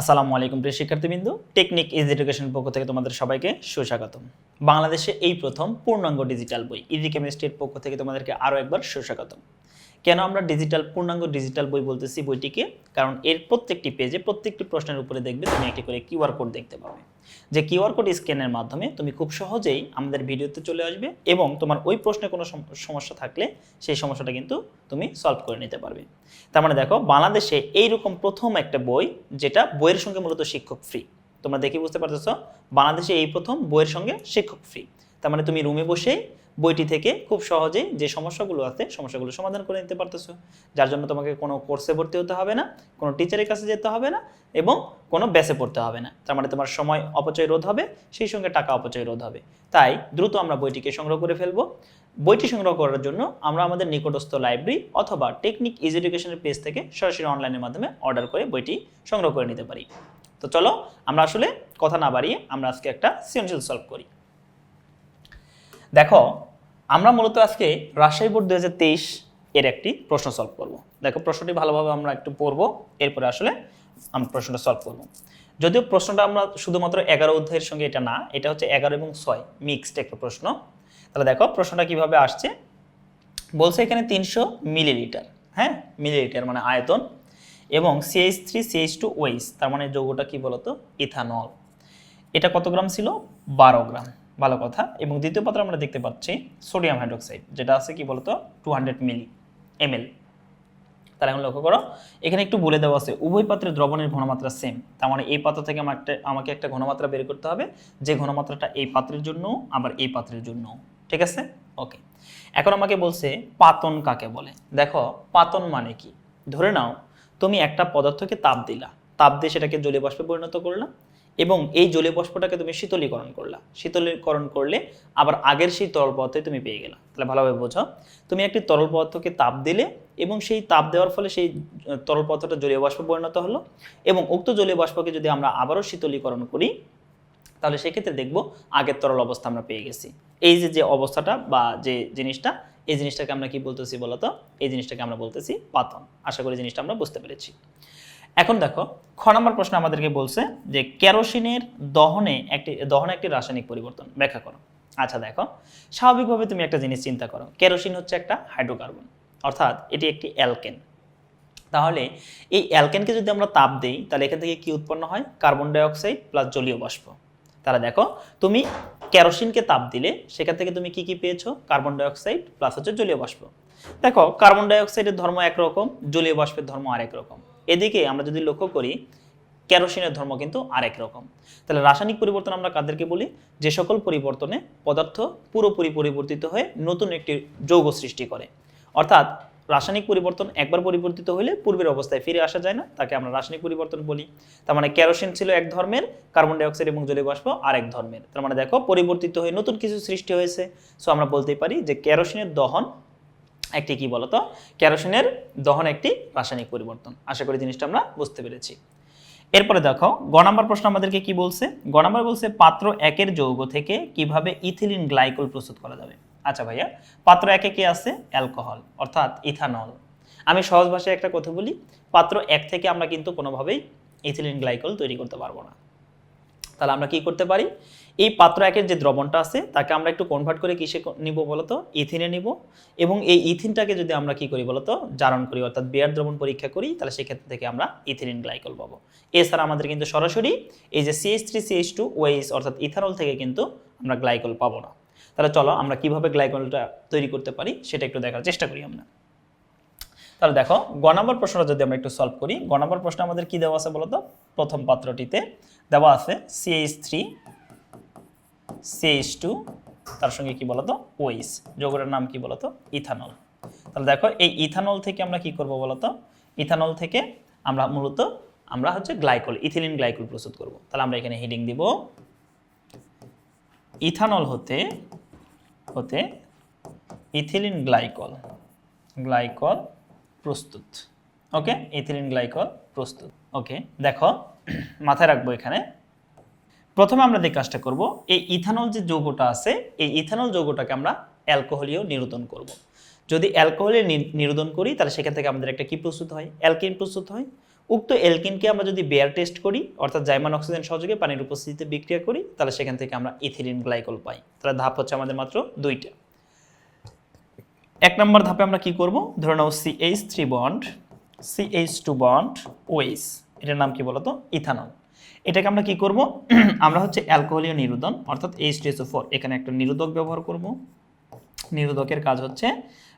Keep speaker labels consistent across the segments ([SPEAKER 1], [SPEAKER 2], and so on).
[SPEAKER 1] আসসালামু আলাইকুম প্রিয় শিক্ষার্থীবৃন্দ। টেকনিক ইজ এডুকেশন পক্ষ থেকে তোমাদের সবাইকে সুস্বাগতম। বাংলাদেশে এই প্রথম পূর্ণাঙ্গ ডিজিটাল বই, ইজি কেমিস্ট্রির পক্ষ থেকে তোমাদেরকে আরও একবার সুস্বাগতম। কেন আমরা ডিজিটাল, পূর্ণাঙ্গ ডিজিটাল বই বলতেছি বইটিকে? কারণ এর প্রত্যেকটি পেজে প্রত্যেকটি প্রশ্নের উপরে দেখবে তুমি একটি করে কিউআর কোড দেখতে পাবে। যে কিউআর কোড স্ক্যানের মাধ্যমে তুমি খুব সহজেই আমাদের ভিডিওতে চলে আসবে এবং তোমার ওই প্রশ্নে কোনো সমস্যা থাকলে সেই সমস্যাটা কিন্তু তুমি সলভ করে নিতে পারবে। তার মানে দেখো, বাংলাদেশে এইরকম প্রথম একটা বই যেটা বইয়ের সঙ্গে মূলত শিক্ষক ফ্রি তোমরা দেখে বুঝতে পারতেছ, বাংলাদেশে এই প্রথম বইয়ের সঙ্গে শিক্ষক ফ্রি তার মানে তুমি রুমে বসেই বইটি থেকে খুব সহজেই যে সমস্যাগুলো আছে, সমস্যাগুলো সমাধান করে নিতে পারতেছো। যার জন্য তোমাকে কোনো কোর্সে ভর্তি হতে হবে না, কোনো টিচারের কাছে যেতে হবে না এবং কোনো ব্যাসে পড়তে হবে না। তার মানে তোমার সময় অপচয় রোধ হবে, সেই সঙ্গে টাকা অপচয় রোধ হবে। তাই দ্রুত আমরা বইটিকে সংগ্রহ করে ফেলব। বইটি সংগ্রহ করার জন্য আমরা আমাদের নিকটস্থ লাইব্রেরি অথবা টেকনিক ইজ এডুকেশনের পেজ থেকে সরাসরি অনলাইনের মাধ্যমে অর্ডার করে বইটি সংগ্রহ করে নিতে পারি। তো চলো আমরা আসলে কথা না বাড়িয়ে আমরা আজকে একটা সৃজনশীল সলভ করি। দেখো, আমরা মূলত আজকে রাজশাহী বোর্ড দু হাজার তেইশ এর একটি প্রশ্ন সলভ করব। দেখো, প্রশ্নটি ভালোভাবে আমরা একটু পড়ব, এরপরে আসলে আমরা প্রশ্নটা সলভ করব। যদিও প্রশ্নটা আমরা শুধুমাত্র এগারো অধ্যায়ের সঙ্গে এটা না, এটা হচ্ছে এগারো এবং ছয় মিক্সড একটা প্রশ্ন। তাহলে দেখো, প্রশ্নটা কীভাবে আসছে? বলছে এখানে তিনশো মিলিলিটার হ্যাঁ? মিলিলিটার মানে আয়তন এবং সিএইচ থ্রি সিএইচ টু ওয়েস তার মানে যৌগটা কি বলতো? ইথানল। এটা কত গ্রাম ছিল? বারো গ্রাম। ভালো কথা। এবং দ্বিতীয় পাত্রে আমরা দেখতে পাচ্ছি সোডিয়াম হাইড্রোক্সাইড, যেটা আছে কি বলতো? Two hundred milli ML. তাহলে এখন লক্ষ্য করো, এখানে একটু বলে দেওয়া আছে, উভয় পাত্রে দ্রবণের ঘনমাত্রা সেম তার মানে এই পাত্র থেকে আমার একটা আমাকে একটা ঘনমাত্রা বের করতে হবে, যে ঘনমাত্রাটা এই পাত্রের জন্য, আবার এই পাত্রের জন্য। ঠিক আছে? ওকে এখন আমাকে বলছে, পাতন কাকে বলে? দেখো, পাতন মানে কি? ধরে নাও, তুমি একটা পদার্থকে তাপ দিলা। তাপ দিয়ে সেটাকে জলীয় বাষ্পে পরিণত করলা। এবং এই জলীয় বাষ্পটাকে তুমি শীতলীকরণ করলা। শীতলীকরণ করলে আবার আগের সেই তরল পদার্থই তুমি পেয়ে গেলা। তাহলে ভালোভাবে বোঝো। তুমি একটি তরল পদার্থকে তাপ দিলে এবং সেই তাপ দেওয়ার ফলে সেই তরল পদার্থটা জলীয় বাষ্পে পরিণত হলো এবং উক্ত জলীয় বাষ্পকে যদি আমরা আবারও শীতলীকরণ করি, তাহলে সেক্ষেত্রে দেখব আগের তরল অবস্থা আমরা পেয়ে গেছি। এই যে যে অবস্থাটা বা যে জিনিসটা, এই জিনিসটাকে আমরা কি বলতেছি বলতো? এই জিনিসটাকে আমরা বলতেছি পাতন আশা করি জিনিসটা আমরা বুঝতে পেরেছি। এখন দেখো, খ নম্বর প্রশ্ন আমাদেরকে বলছে যে কেরোসিনের দহনে একটি দহনে একটি রাসায়নিক পরিবর্তন, ব্যাখ্যা করো। আচ্ছা দেখো, স্বাভাবিকভাবে তুমি একটা জিনিস চিন্তা করো, কেরোসিন হচ্ছে একটা হাইড্রোকার্বন, অর্থাৎ এটি একটি অ্যালকেন। তাহলে এই অ্যালকেনকে যদি আমরা তাপ দিই, তাহলে এখান থেকে কি উৎপন্ন হয়? কার্বন ডাইঅক্সাইড প্লাস জলীয় বাষ্প। তাহলে দেখো, তুমি কেরোসিনকে তাপ দিলে, সেখান থেকে তুমি কি কি পেয়েছ? কার্বন ডাইঅক্সাইড প্লাস হচ্ছে জলীয় বাষ্প। দেখো, কার্বন ডাইঅক্সাইডের ধর্ম একরকম, জলীয় বাষ্পের ধর্ম আরেক রকম। এদিকে আমরা যদি লক্ষ্য করি, কেরোসিনের ধর্ম কিন্তু আরেক রকম। তাহলে রাসায়নিক পরিবর্তন আমরা কাদেরকে বলি? যে সকল পরিবর্তনে পদার্থ পুরোপুরি পরিবর্তিত হয়ে নতুন একটি যৌগ সৃষ্টি করে। অর্থাৎ রাসায়নিক পরিবর্তন একবার পরিবর্তিত হলে পূর্বের অবস্থায় ফিরে আসা যায় না, তাকে আমরা রাসায়নিক পরিবর্তন বলি। তার মানে কেরোসিন ছিল এক ধর্মের, কার্বন ডাইঅক্সাইড এবং জলীয় বাষ্প আরেক ধর্মের। তার মানে দেখো, পরিবর্তিত হয়ে নতুন কিছু সৃষ্টি হয়েছে। সো আমরা বলতেই পারি যে কেরোসিনের দহন একটি কি বলতো? ক্যারোসিনের দহন একটি রাসায়নিক পরিবর্তন। আশা করি জিনিসটা আমরা বুঝতে পেরেছি। এরপরে দেখো, গ নাম্বার প্রশ্ন আমাদেরকে কি বলছে? গ নাম্বার বলছে, পাত্র একের যৌগ থেকে কীভাবে ইথিলিন গ্লাইকোল প্রস্তুত করা যাবে? আচ্ছা ভাইয়া, পাত্র একে কি আছে? অ্যালকোহল, অর্থাৎ ইথানল। আমি সহজ ভাষায় একটা কথা বলি, পাত্র এক থেকে আমরা কিন্তু কোনোভাবেই ইথিলিন গ্লাইকল তৈরি করতে পারব না। তাহলে আমরা কি করতে পারি? এই পাত্র একের যে দ্রবণটা আছে, তাকে আমরা একটু কনভার্ট করে কিসে নিব বলতো? ইথিনে নিব। এবং এই ইথিনটাকে যদি আমরা কি করি বলতো? জারণ করি, অর্থাৎ বিয়ার দ্রবণ পরীক্ষা করি, তাহলে সেক্ষেত্রে থেকে আমরা ইথিলিন গ্লাইকল পাবো। এছাড়া আমাদের কিন্তু সরাসরি এই যে সিএইচ থ্রি সিএইচ টু ওয়েস অর্থাৎ ইথানল থেকে কিন্তু আমরা গ্লাইকল পাবো না। তাহলে চলো আমরা কীভাবে গ্লাইকলটা তৈরি করতে পারি, সেটা একটু দেখার চেষ্টা করি আমরা। তাহলে দেখো, গ নম্বর প্রশ্নটা যদি আমরা একটু সলভ করি, গ নম্বর প্রশ্ন আমাদের কি দেওয়া আছে বলতো? প্রথম পাত্রটিতে দেওয়া আছে সিএইচ থ্রি সিএইচ টু তার সঙ্গে কি বলতো? ওইস যোগটার নাম কি বলতো? ইথানল তাহলে দেখো, এই ইথানল থেকে আমরা কি করব বলতো? ইথানল থেকে আমরা মূলত, আমরা হচ্ছে গ্লাইকল ইথিলিন গ্লাইকল প্রস্তুত করব। তাহলে আমরা এখানে হেডিং দিব ইথানল হতে হতে ইথিলিন গ্লাইকল গ্লাইকল প্রস্তুত। ওকে ইথিলিন গ্লাইকল প্রস্তুত। ওকে দেখো, মাথায় রাখব এখানে প্রথমে আমরা যে কাজটা করব, এই ইথানল যে যৌগটা আছে, এই ইথানল যৌগটাকে আমরা অ্যালকোহলীয় নিরোধন করব। যদি অ্যালকোহলে নিরোধন করি, তাহলে সেখান থেকে আমাদের একটা কি প্রস্তুত হয়? অ্যালকিন প্রস্তুত হয়। উক্ত এলকিনকে আমরা যদি বেয়ার টেস্ট করি, অর্থাৎ জাইমান অক্সিজেন সহযোগে পানির উপস্থিতিতে বিক্রিয়া করি, তাহলে সেখান থেকে আমরা ইথিলিন গ্লাইকল পাই। তাহলে ধাপ হচ্ছে আমাদের মাত্র দুইটা। এক নম্বর ধাপে আমরা কি করব? ধরে নাও CH three bond CH two bond OH এটার নাম কি বলতো? ইথানল। এটাকে আমরা কি করব? আমরা হচ্ছে অ্যালকোহলীয় নিরোধন, অর্থাৎ এইচ টু ফোর এখানে একটা নিরোধক ব্যবহার করব। নিরোধকের কাজ হচ্ছে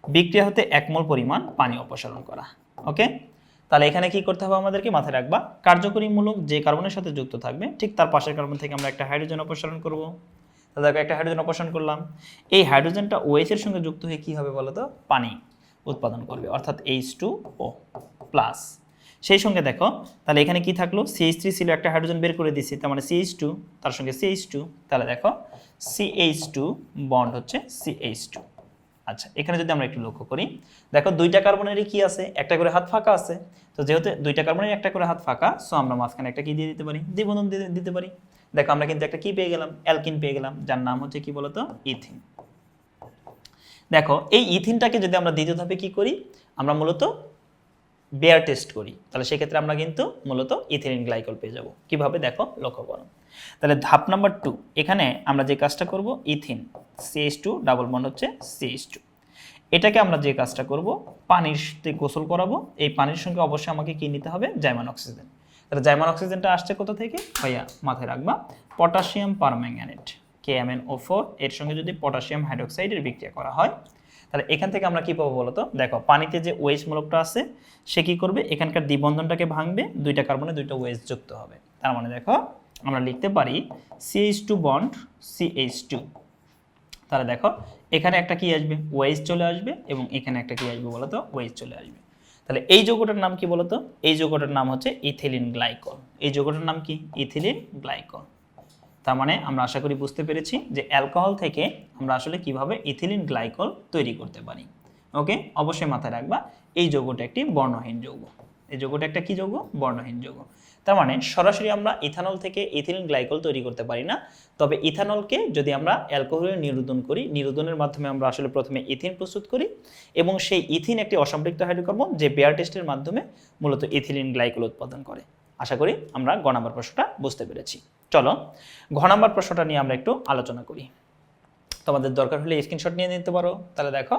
[SPEAKER 1] বিক্রিয়া হতে একমল পরিমাণ পানি অপসারণ করা, ওকে? তাহলে এখানে কি করতে হবে আমাদেরকে? মাথায় রাখবা কার্যকরীমূলক যে কার্বনের সাথে যুক্ত থাকবে, ঠিক তার পাশের কার্বন থেকে আমরা একটা হাইড্রোজেন অপসারণ করব। তাহলে একটা হাইড্রোজেন অপসারণ করলাম। এই হাইড্রোজেনটা এর সঙ্গে যুক্ত হয়ে কি হবে বলো তো পানি উৎপাদন করবে, অর্থাৎ এইচ টু ও প্লাস সেই সঙ্গে দেখো, তাহলে এখানে কি থাকল? সিএইচ থ্রি ছিল একটা হাইড্রোজেন বের করে দিছি তার মানে সিএইচ টু তার সঙ্গে সিএইচ টু তাহলে দেখো সিএইচ টু বন্ড হচ্ছে সিএইচ টু আচ্ছা এখানে যদি আমরা একটু লক্ষ্য করি, দেখো দুইটা কার্বনেরই কি আছে? একটা করে হাত ফাঁকা আছে। তো যেহেতু দুইটা কার্বনের একটা করে হাত ফাঁকা সো আমরা মাঝখানে একটা কি দিয়ে দিতে পারি? দ্বিবন্ধন দিয়ে দিতে পারি। দেখো, আমরা কিন্তু একটা কি পেয়ে গেলাম? অ্যালকিন পেয়ে গেলাম, যার নাম হচ্ছে কি বলতো? ইথিন। দেখো, এই ইথিনটাকে যদি আমরা দ্বিতীয় ধাপে কি করি? আমরা মূলত বেয়ার টেস্ট করি, তাহলে সেক্ষেত্রে আমরা কিন্তু মূলত ইথিলিন গ্লাইকল পেয়ে যাব। কীভাবে? দেখো, লক্ষ্য করো। তাহলে ধাপ নাম্বার টু এখানে আমরা যে কাজটা করব ethene CH two double bond হচ্ছে সিএইচ টু এটাকে আমরা যে কাজটা করব পানিতে গোসল করাবো, এই পানির সঙ্গে অবশ্যই আমাকে কি নিতে হবে? জাইমান অক্সিজেন তাহলে জাইমান অক্সিজেনটা আসছে কোথা থেকে? ভাইয়া, মাথায় রাখবা। Potassium permanganate K M O four এর সঙ্গে যদি পটাশিয়াম হাইড্রোক্সাইডের বিক্রিয়া করা হয় তাহলে এখান থেকে আমরা কি পাবো বলতো? দেখো, পানিতে যে ওয়েস মূলকটা আছে, সে কি করবে? এখানকার দ্বিবন্ধনটাকে ভাঙবে, দুইটা কার্বনে দুইটা ওয়েস যুক্ত হবে। তার মানে দেখো, আমরা লিখতে পারি CH two bond CH two তাহলে দেখো, এখানে একটা কি আসবে? ওয়েস চলে আসবে এবং এখানে একটা কি আসবে বলতো? ওয়েস চলে আসবে। তাহলে এই যৌগটার নাম কি বলতো? এই যৌগটার নাম হচ্ছে ইথিলিন গ্লাইকল এই যৌগটার নাম কি? ইথিলিন গ্লাইকল তার মানে আমরা আশা করি বুঝতে পেরেছি যে অ্যালকোহল থেকে আমরা আসলে কীভাবে ইথিলিন গ্লাইকল তৈরি করতে পারি। ওকে? অবশ্যই মাথায় রাখবা, এই যৌগটা একটি বর্ণহীন যৌগ। এই যৌগটা একটা কি যৌগ? বর্ণহীন যৌগ। তার মানে সরাসরি আমরা ইথানল থেকে ইথিলিন গ্লাইকল তৈরি করতে পারি না, তবে ইথানলকে যদি আমরা অ্যালকোহলের নিরোধন করি, নিরোধনের মাধ্যমে আমরা আসলে প্রথমে ইথিন প্রস্তুত করি এবং সেই ইথিন একটি অসম্পৃক্ত হাইড্রোকার্বন যে বেয়ার টেস্টের মাধ্যমে মূলত ইথিলিন গ্লাইকল উৎপাদন করে। আশা করি আমরা গ নাম্বার প্রশ্নটা বুঝতে পেরেছি। চলো ঘ নাম্বার প্রশ্নটা নিয়ে আমরা একটু আলোচনা করি। তোমাদের দরকার হলে স্ক্রিনশট নিয়ে নিতে পারো। তাহলে দেখো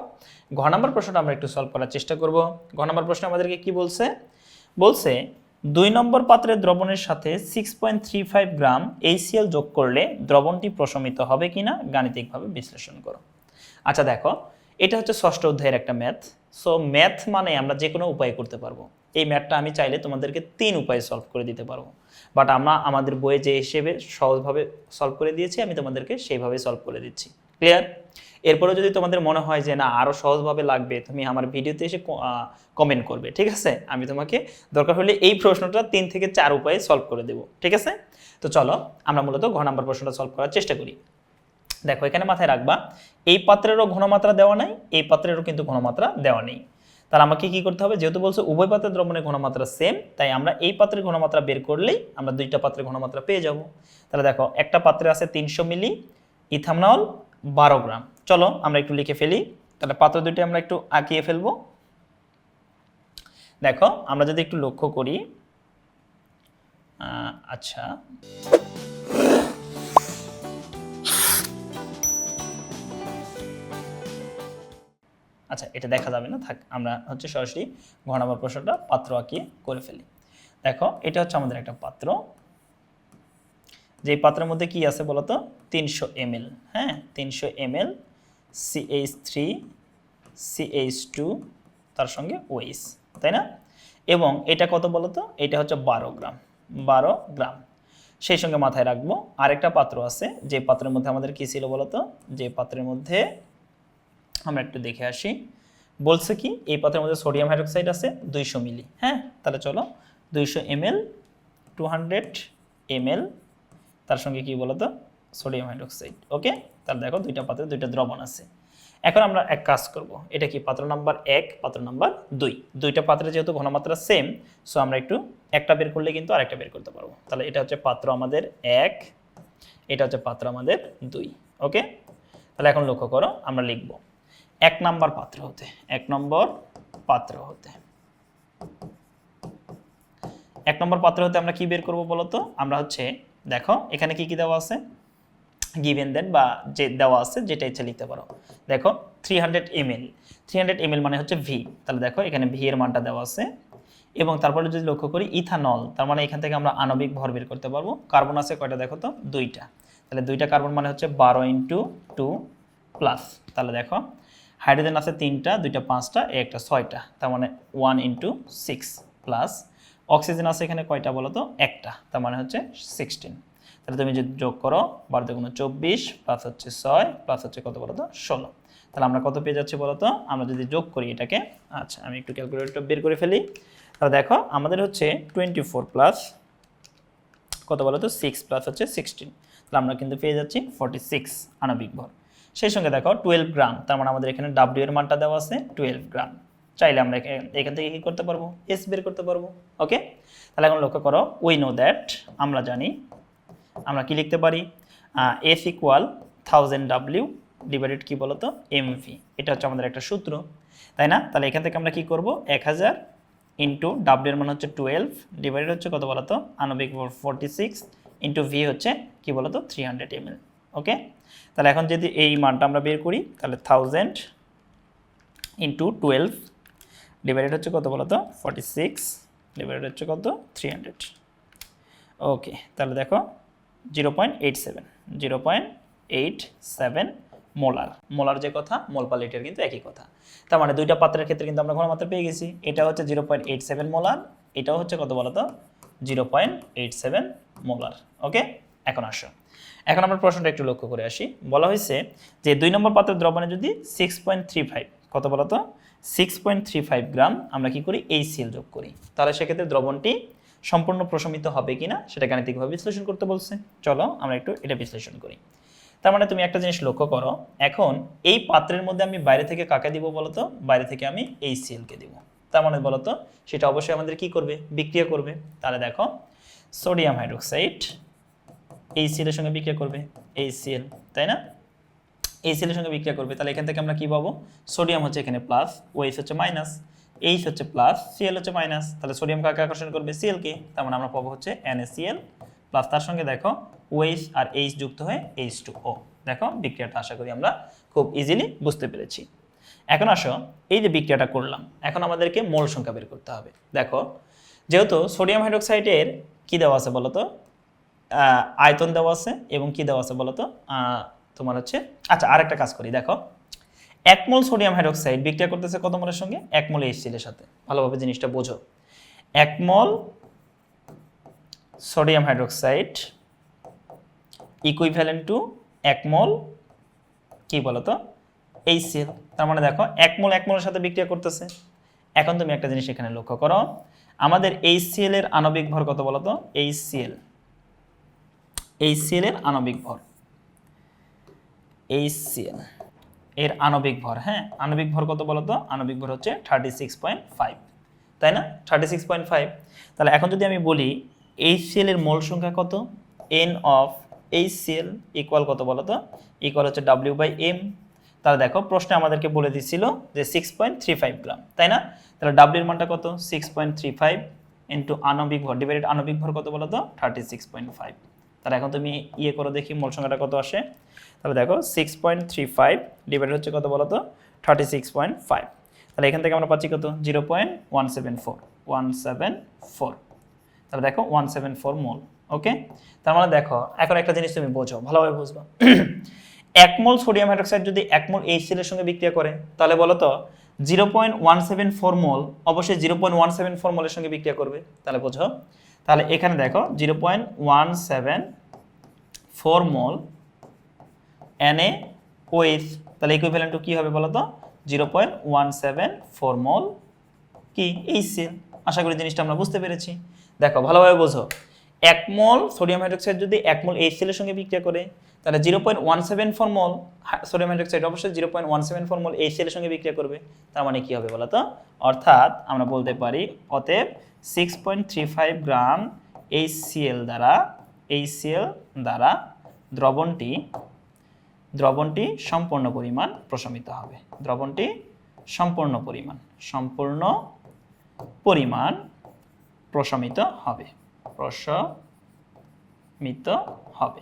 [SPEAKER 1] ঘ নাম্বার প্রশ্নটা আমরা একটু সলভ করার চেষ্টা করব। ঘ নাম্বার প্রশ্ন আমাদেরকে কি বলছে? বলছে, দুই নম্বর পাত্রের দ্রবণের সাথে six point three five gram HCl যোগ করলে দ্রবণটি প্রশমিত হবে কিনা গাণিতিকভাবে বিশ্লেষণ করো। আচ্ছা দেখো, এটা হচ্ছে ষষ্ঠ অধ্যায়ের একটা ম্যাথ সো ম্যাথ মানে আমরা যে কোনো উপায় করতে পারব। এই ম্যাথটা আমি চাইলে তোমাদেরকে তিন উপায়ে সলভ করে দিতে পারব। বাট আমরা আমাদের বইয়ে যে হিসেবে সহজভাবে সলভ করে দিয়েছি, আমি তোমাদেরকে সেইভাবে সলভ করে দিচ্ছি। ক্লিয়ার এরপরে যদি তোমাদের মনে হয় যে না আরও সহজভাবে লাগবে, তুমি আমার ভিডিওতে এসে কমেন্ট করবে, ঠিক আছে? আমি তোমাকে দরকার হলে এই প্রশ্নটা তিন থেকে চার উপায়ে সলভ করে দেবো, ঠিক আছে? তো চলো, আমরা মূলত ঘ নাম্বার প্রশ্নটা সলভ করার চেষ্টা করি। দেখো, এখানে মাথায় রাখবা, এই পাত্রেরও ঘনমাত্রা দেওয়া নাই, এই পাত্রেরও কিন্তু ঘনমাত্রা দেওয়া নেই। তাহলে আমাকে কি করতে হবে? যেহেতু বলছে উভয় পাত্রের দ্রবণের ঘনমাত্রা সেম তাই আমরা এই পাত্রের ঘনমাত্রা বের করলেই আমরা দুইটা পাত্রের ঘনমাত্রা পেয়ে যাব। তাহলে দেখো, একটা পাত্রে আছে তিনশো মিলি, ইথানল বারো গ্রাম। চলো আমরা একটু লিখে ফেলি। তাহলে পাত্র দুইটা আমরা একটু আঁকিয়ে ফেলব। দেখো, আমরা যদি একটু লক্ষ্য করি আচ্ছা। আচ্ছা এটা দেখা যাবে না, থাক, আমরা হচ্ছে সরাসরি ঘ প্রশ্নটা পাত্র আঁকিয়ে করে ফেলি। দেখো, এটা হচ্ছে আমাদের একটা পাত্র। যে পাত্রের মধ্যে কি আছে বলতো? তিনশো এমএল হ্যাঁ? তিনশো ML CH three CH two তার সঙ্গে ওইস তাই না? এবং এটা কত বলতো? এটা হচ্ছে বারো গ্রাম বারো গ্রাম। সেই সঙ্গে মাথায় রাখব, আরেকটা পাত্র আছে, যে পাত্রের মধ্যে আমাদের কি ছিল বলতো? যে পাত্রের মধ্যে আমরা একটু দেখে আসি। বলছে কি, এই পাত্রের মধ্যে সোডিয়াম হাইড্রোক্সাইড আছে দুইশো মিলি। হ্যাঁ তাহলে চলো, দুইশো এমএল, টু হান্ড্রেড এমএল, তার সঙ্গে কি বলতো? Sodium hydroxide. ওকে? তাহলে দেখো, দুইটা পাত্রে দুইটা দ্রবণ আছে। এখন আমরা এক কাজ করব। এটা কি পাত্র নাম্বার এক পাত্র নাম্বার দুই? দুইটা পাত্রে যেহেতু ঘনমাত্রা সেম সো আমরা একটু একটা বের করলে কিন্তু আরেকটা বের করতে পারব। তাহলে এটা হচ্ছে পাত্র আমাদের এক, এটা হচ্ছে পাত্র আমাদের দুই। ওকে? তাহলে এখন লক্ষ্য করো, আমরা লিখব। এক নাম্বার পাত্র হতে, এক নম্বর পাত্র হতে। এক নম্বর পাত্র হতে আমরা কি বের করব বলো তো আমরা হচ্ছে, দেখো, এখানে কি কি দেওয়া আছে? গিভেন দেন বা যে দেওয়া আছে, যেটা ইচ্ছা লিখতে পারো। দেখো three hundred ML three hundred ML মানে হচ্ছে ভি তাহলে দেখো, এখানে ভি এর মানটা দেওয়া আছে। এবং তারপরে যদি লক্ষ্য করি, ইথানল। তার মানে এখান থেকে আমরা আণবিক ভর বের করতে পারব। কার্বন আছে কয়টা দেখো তো? দুইটা। তাহলে দুইটা কার্বন মানে হচ্ছে বারো ইন্টু টু প্লাস। তাহলে দেখো হাইড্রোজেন আছে তিনটা, দুইটা, পাঁচটা, একটা, ছয়টা। তার মানে one into six plus oxygen আছে এখানে কয়টা বলো তো? একটা। তার মানে হচ্ছে সিক্সটিন তাহলে তুমি যদি যোগ করো বারো দুগুণ চব্বিশ প্লাস হচ্ছে ছয় প্লাস হচ্ছে কত বলো তো? ষোলো। তাহলে আমরা কত পেয়ে যাচ্ছি বলো তো? আমরা যদি যোগ করি এটাকে আচ্ছা আমি একটু ক্যালকুলেটর বের করে ফেলি। তাহলে দেখো, আমাদের হচ্ছে টোয়েন্টি ফোর প্লাস কত বলো তো? সিক্স প্লাস হচ্ছে সিক্সটিন তাহলে আমরা কিন্তু পেয়ে যাচ্ছি ফর্টি সিক্স আণবিক ভর। সেই সঙ্গে দেখো টুয়েলভ গ্রাম তার মানে আমাদের এখানে ডাব্লিউ এর মানটা দেওয়া আছে টুয়েলভ গ্রাম চাইলে আমরা এখা- এখান থেকে কি করতে পারব? এস বের করতে পারব ওকে তাহলে এখন লক্ষ্য করো উই নো দ্যাট আমরা জানি, আমরা কি লিখতে পারি? S equal thousand W divided কি বলতো? এমভি এটা হচ্ছে আমাদের একটা সূত্র, তাই না? তাহলে এখান থেকে আমরা কি করব? এক হাজার ইন্টু ডাব্লিউ এর মান হচ্ছে টুয়েলভ ডিভাইডেড হচ্ছে কত বলতো? আণবিক ফোরটি সিক্স ইন্টু ভি হচ্ছে কি বলতো? Three hundred ML okay? তাহলে এখন যদি এই মানটা আমরা বের করি, তাহলে থাউজেন্ড ইন্টু টুয়েলভ ডিভাইডেড হচ্ছে কত বলতো? ফর্টি সিক্স ডিভাইডেড হচ্ছে কত? থ্রি হান্ড্রেড ওকে, তাহলে দেখো zero point eight seven zero point eight seven molar. Molar যে কথা মোলপাল এটার কিন্তু একই কথা। তার মানে দুইটা পাত্রের ক্ষেত্রে কিন্তু আমরা ঘনমাত্রা পেয়ে গেছি। এটা হচ্ছে zero point eight seven molar, এটাও হচ্ছে কত বলো তো zero point eight seven molar. Okay, এখন আসো। এখন আমরা প্রশ্নটা একটু লক্ষ্য করে আসি। বলা হয়েছে যে দুই নম্বর পাত্রের দ্রবণে যদি সিক্স পয়েন্ট থ্রি ফাইভ কত বলো তো? Six point three five gram আমরা কি করি? এই সিএল যোগ করি। তাহলে সেক্ষেত্রে দ্রবণটি সম্পূর্ণ প্রশমিত হবে কিনা সেটা গাণিতিকভাবে বিশ্লেষণ করতে বলছে। চলো আমরা একটু এটা বিশ্লেষণ করি। তার মানে তুমি একটা জিনিস লক্ষ্য করো, এখন এই পাত্রের মধ্যে আমি বাইরে থেকে কাকে দিব বলতো বাইরে থেকে আমি এই সিএলকে দিব। তার মানে বলতো সেটা অবশ্যই আমাদের কি করবে? বিক্রিয়া করবে। তাহলে দেখো সোডিয়াম হাইড্রোক্সাইড এই সিএলের সঙ্গে বিক্রিয়া করবে এই সিএল তাই না? এই সিএলের সঙ্গে বিক্রিয়া করবে, তাহলে এখান থেকে আমরা কি পাবো? সোডিয়াম হচ্ছে এখানে প্লাস ওএইচ হচ্ছে মাইনাস এইচ হচ্ছে প্লাস সিএল হচ্ছে মাইনাস তাহলে সোডিয়াম কাকে আকর্ষণ করবে? সিএলকে তার মানে আমরা পাবো হচ্ছে NaCl প্লাস তার সঙ্গে দেখো ওএইচ আর এইচ যুক্ত হয়ে এইচ টু ও দেখো বিক্রিয়াটা আশা করি আমরা খুব ইজিলি বুঝতে পেরেছি। এখন আসো, এই যে বিক্রিয়াটা করলাম, এখন আমাদেরকে মোল সংখ্যা বের করতে হবে। দেখো, যেহেতু সোডিয়াম হাইড্রোক্সাইডের কি দেওয়া আছে বলো তো আয়তন দেওয়া আছে এবং কি দেওয়া আছে বলো তো তোমার হচ্ছে আচ্ছা আরেকটা কাজ করি, দেখো। এক মোল সোডিয়াম হাইড্রোক্সাইড বিক্রিয়া করতেছে কত মোলের সঙ্গে? এক মোল এইচসিএল এর সাথে। ভালোভাবে জিনিসটা বোঝো। এক mole sodium hydroxide equivalent to এক মোল কি বলতো? এইচসিএল তার মানে দেখো, এক মোল এক মোলের সাথে বিক্রিয়া করতেছে। এখন তুমি একটা জিনিস এখানে লক্ষ্য করো। আমাদের এইচসিএল এর আণবিক ভর কত বলতো? এইচসিএল এইচসিএল এর আণবিক ভর। এইচসিএল এর আণবিক ভর হ্যাঁ? আণবিক ভর কত বলতো? আণবিক ভর হচ্ছে থার্টি সিক্স পয়েন্ট ফাইভ তাই না? থার্টি সিক্স পয়েন্ট ফাইভ তাহলে এখন যদি আমি বলি এইচসিএল এর মোল সংখ্যা কত? এন অফ এইচসিএল ইকুয়াল কত বলতো? ইকুয়াল হচ্ছে ডাব্লিউ বাই এম তাহলে দেখো, প্রশ্নে আমাদেরকে বলে দিছিল যে six point three five gram তাই না? তাহলে ডাব্লিউর মানটা কত? Six point three five into আণবিক ভর ডিভাইডেড আণবিক ভর কত বলতো? থার্টি সিক্স পয়েন্ট ফাইভ তাহলে এখন তুমি ইয়ে করো দেখি মোল সংখ্যাটা কত আসে। তাহলে দেখো six point three five divide হচ্ছে কত বলো তো থার্টি সিক্স পয়েন্ট ফাইভ তাহলে এখান থেকে আমরা পাচ্ছি কত? Zero point one seven four one seven four তাহলে দেখো one seven four mole okay তার মানে দেখো, এখন একটা জিনিস তুমি বোঝো, ভালোভাবে বুঝব। এক মোল সোডিয়াম হাইড্রোক্সাইড যদি এক মোল এইচসিএল এর সঙ্গে বিক্রিয়া করে, তাহলে বলো তো zero point one seven four mole অবশ্যই zero point one seven four মোলের সঙ্গে বিক্রিয়া করবে। তাহলে বোঝো তাহলে এখানে দেখো zero point one seven four mole NA OH তাহলে ইকুইভ্যালেন্ট টু কী হবে বলো তো zero point one seven four mole কি? এইচসিএল আশা করি জিনিসটা আমরা বুঝতে পেরেছি। দেখো, ভালোভাবে বোঝো। এক মোল সোডিয়াম হাইড্রোক্সাইড যদি এক মোল এইচসিএল এর সঙ্গে বিক্রিয়া করে, তাহলে zero point one seven four mole sodium hydroxide অবশ্যই zero point one seven four mole HCl এর সঙ্গে বিক্রিয়া করবে। তার মানে কী হবে বলো তো অর্থাৎ আমরা বলতে পারি অতএব six point three five gram HCL দ্বারা এইচসিএল দ্বারা দ্রবণটি দ্রবণটি সম্পূর্ণ পরিমাণ প্রশমিত হবে। দ্রবণটি সম্পূর্ণ পরিমাণ সম্পূর্ণ পরিমাণ প্রশমিত হবে। প্রশমিত হবে।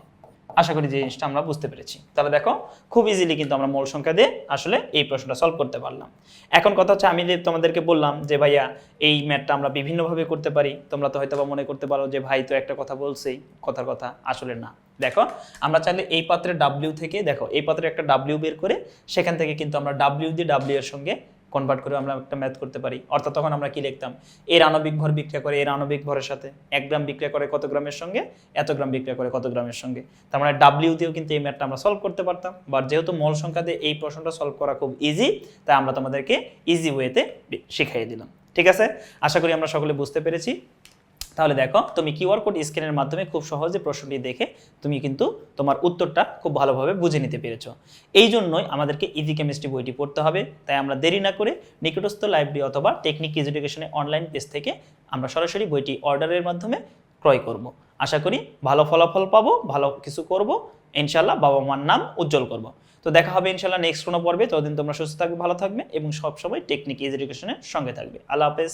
[SPEAKER 1] আশা করি যে জিনিসটা আমরা বুঝতে পেরেছি। তাহলে দেখো, খুব ইজিলি কিন্তু আমরা মূল সংখ্যা দিয়ে আসলে এই প্রশ্নটা সলভ করতে পারলাম। এখন কথা হচ্ছে, আমি যে তোমাদেরকে বললাম যে, ভাইয়া, এই ম্যাথটা আমরা বিভিন্নভাবে করতে পারি। তোমরা তো হয়তো বা মনে করতে পারো যে, ভাই, তো একটা কথা বলছেই, কথার কথা আসলে না। দেখো, আমরা চাইলে এই পাত্রে ডাব্লিউ থেকে, দেখো, এই পাত্রে একটা ডাব্লিউ বের করে, সেখান থেকে কিন্তু আমরা ডাব্লিউ দিয়ে ডাব্লিউ এর সঙ্গে কনভার্ট করে আমরা একটা ম্যাথ করতে পারি। অর্থাৎ তখন আমরা কি লিখতাম? এর আণবিক ভর বিক্রিয়া করে এর আণবিক ভরের সাথে এক গ্রাম বিক্রিয়া করে কত গ্রামের সঙ্গে? এত গ্রাম বিক্রিয়া করে কত গ্রামের সঙ্গে? তার মানে ডাব্লিউ দিয়েও কিন্তু এই ম্যাথটা আমরা সলভ করতে পারতাম। বা যেহেতু মল সংখ্যা দিয়ে এই প্রশ্নটা সলভ করা খুব ইজি তাই আমরা তোমাদেরকে ইজি ওয়েতে শিখাইয়ে দিলাম। ঠিক আছে? আশা করি আমরা সকলে বুঝতে পেরেছি। তাহলে দেখো, তুমি কিউআর কোড স্ক্যানের মাধ্যমে খুব সহজে প্রশ্নটি দেখে তুমি কিন্তু তোমার উত্তরটা খুব ভালোভাবে বুঝে নিতে পেরেছ। এই জন্যই আমাদেরকে ইজি কেমিস্ট্রি বইটি পড়তে হবে। তাই আমরা দেরি না করে নিকটস্থ লাইব্রেরি অথবা টেকনিক এডুকেশনের অনলাইন পেজ থেকে আমরা সরাসরি বইটি অর্ডারের মাধ্যমে ক্রয় করব। আশা করি ভালো ফলাফল পাবো, ভালো কিছু করব ইনশাল্লাহ বাবা মার নাম উজ্জ্বল করব। তো দেখা হবে ইনশাল্লাহ নেক্সট কোনো পর্বে। ততদিন তোমরা সুস্থ থাকবে, ভালো থাকবে এবং সবসময় টেকনিক এডুকেশনের সঙ্গে থাকবে। আল্লাহ হাফেজ।